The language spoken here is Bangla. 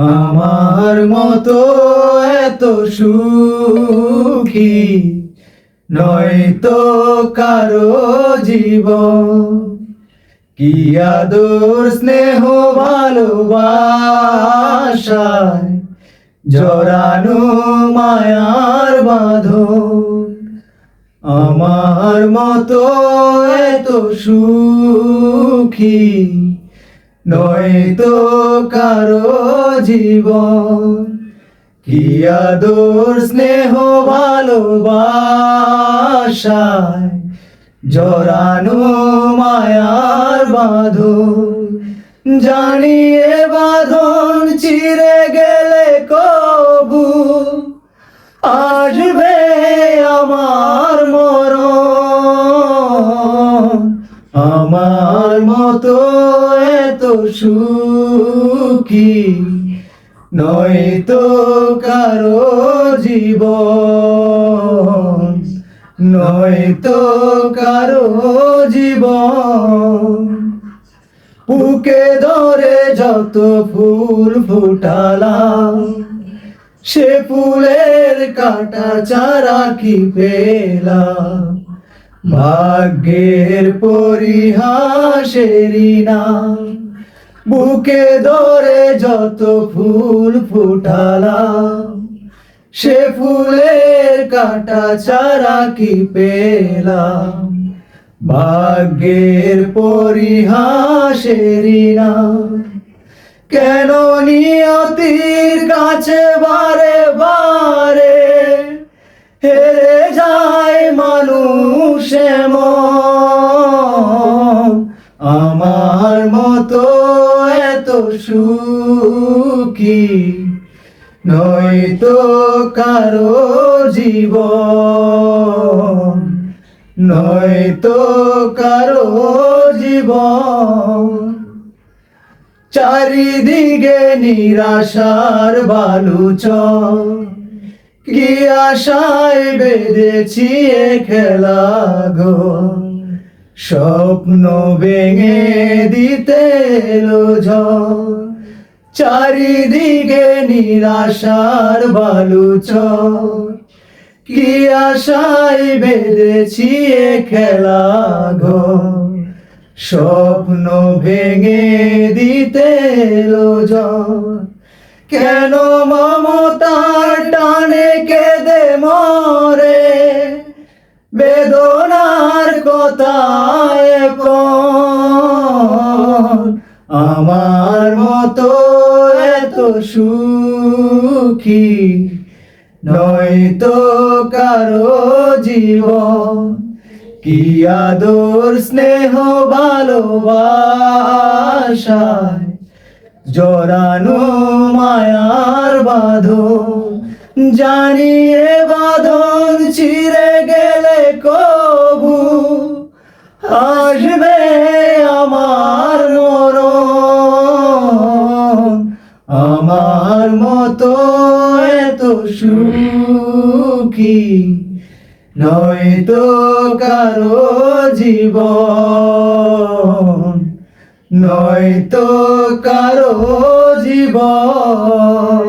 আমার মতো এত সুখী নয়তো কারও জীবন। কি আদর, স্নেহ, ভালোবাসায় জরানো মায়ার বাঁধন। আমার মতো এত সুখী নয়তো কারও জীবন। কি আদর, স্নেহ, ভালোবাসায় জরানো মায়ার বাঁধন। জানিয়ে বাঁধন চিরে গেলে কবু। আসবে আমার মতো এত সুখী নয় তো কারও জীবন। নয়তো কারও জীবন। বুকে ধরে যত ফুল ফুটালাম, সে ফুলের কাটা চারা কি পেলাম? ভাগ্যের পরিহাসেরই না বুকে ধরে যত ফুল ফুটালাম, সে ফুলের কাটা চারা কি পেলাম? ভাগ্যের পরিহাসেরই না কেন নিয়তির কাছে বারে আমার মতো এত সুখী নয়তো কারও জীবন নয়তো কারও জীব চারিদিকে নিরাশার বালুচ কি আশায় বেঁধেছি খেলা গো। স্বপ্ন ভেঙে দিতে চারিদিকে নিরাশার বালুচ কি আশায় বেঁধেছি খেলা গো। স্বপ্ন ভেঙে দিতে ঝড়। কেন মমতার টানে কেঁদে মরে? বেদনার কথায় আমার মতো এত সুখী নয়তো কারও জীবন। কি আদর, স্নেহ ভালোবাসায় জরানো মায়ার বাঁধন জানিয়ে বাঁধন চিরে গেলে কবু। আসবে আমার মরণ। আমার মতো এত সুখী নয়তো কারও জীবন। নয়তো কারও জীবন